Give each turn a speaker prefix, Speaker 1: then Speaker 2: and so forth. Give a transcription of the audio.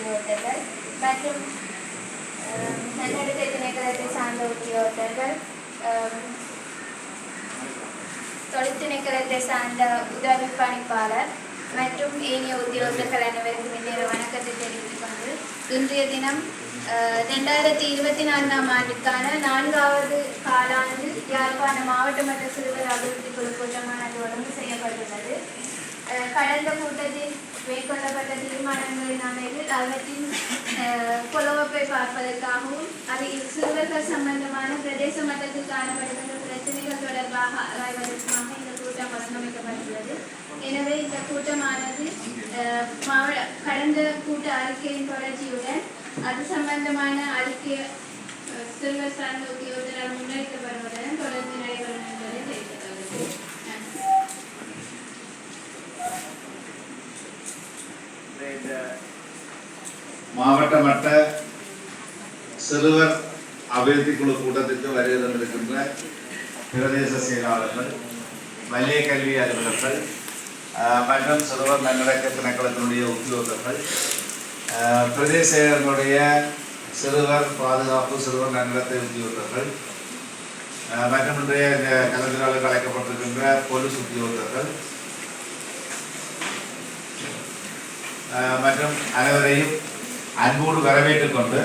Speaker 1: உத்தியோகத்தர்கள் மற்றும் அஹ், நன்னடத்தை திணைக்களத்தை சார்ந்த உத்தியோகத்தர்கள் தொழிற்திணைக்களத்தை சார்ந்த உதவி பணிப்பாளர் மற்றும் ஏனைய உத்தியோகத்தர்கள் அனைவருக்கும் இன்றைய வணக்கத்தை தெரிவித்துக் கொண்டு இன்றைய தினம் ரெண்டாயிரத்தி இருபத்தி நான்காம் ஆண்டுக்கான நான்காவது காலாண்டு யாழ்ப்பாண மாவட்ட மற்றும் சிறுவர் அபிவிருத்தி குழு கூட்டமானது ஒழுங்கு செய்யப்பட்டுள்ளது கடந்த கூட்டத்தில் மேற்கொள்ளப்பட்ட தீர்மானங்களின் அமைவில் அவற்றின் அஹ், கொலவப்பை பார்ப்பதற்காகவும் அதில் சிறுவர்கள் சம்பந்தமான பிரதேச மட்டத்தில் காணப்படுகின்ற பிரச்சனைகள் தொடர்பாக ஆராய்வதற்காக இந்த கூட்டம் ஒழுங்கமைக்கப்பட்டுள்ளது எனவே இந்த கூட்டமானது அஹ், மாவட்ட கடந்த கூட்ட அறிக்கையின் தொடர்ச்சியுடன் அது சம்பந்தமான அறிக்கை அஹ், சிறுவர் சார்ந்த உத்தியோகத்தரால் முன்னெடுக்கப்படுவதுடன்
Speaker 2: மாவட்ட மட்ட சிறுவர் அபிவிருத்தி குழு கூட்டத்திற்கு வருகை தந்திருக்கின்ற பிரதேச செயலாளர்கள் மல்லிய கல்வி அலுவலர்கள் மற்றும் சிறுவர் நன்னடக்க திணைக்களத்தினுடைய உத்தியோகர்கள் ஆஹ், பிரதேச சிறுவர் பாதுகாப்பு சிறுவர் நன்னடத்தை உத்தியோகர்கள் மற்றும் இன்றைய இந்த அழைக்கப்பட்டிருக்கின்ற போலீஸ் உத்தியோகர்கள் மற்றும் அனைவரையும் അൻപോട് വരവേറ്റുകൊണ്ട്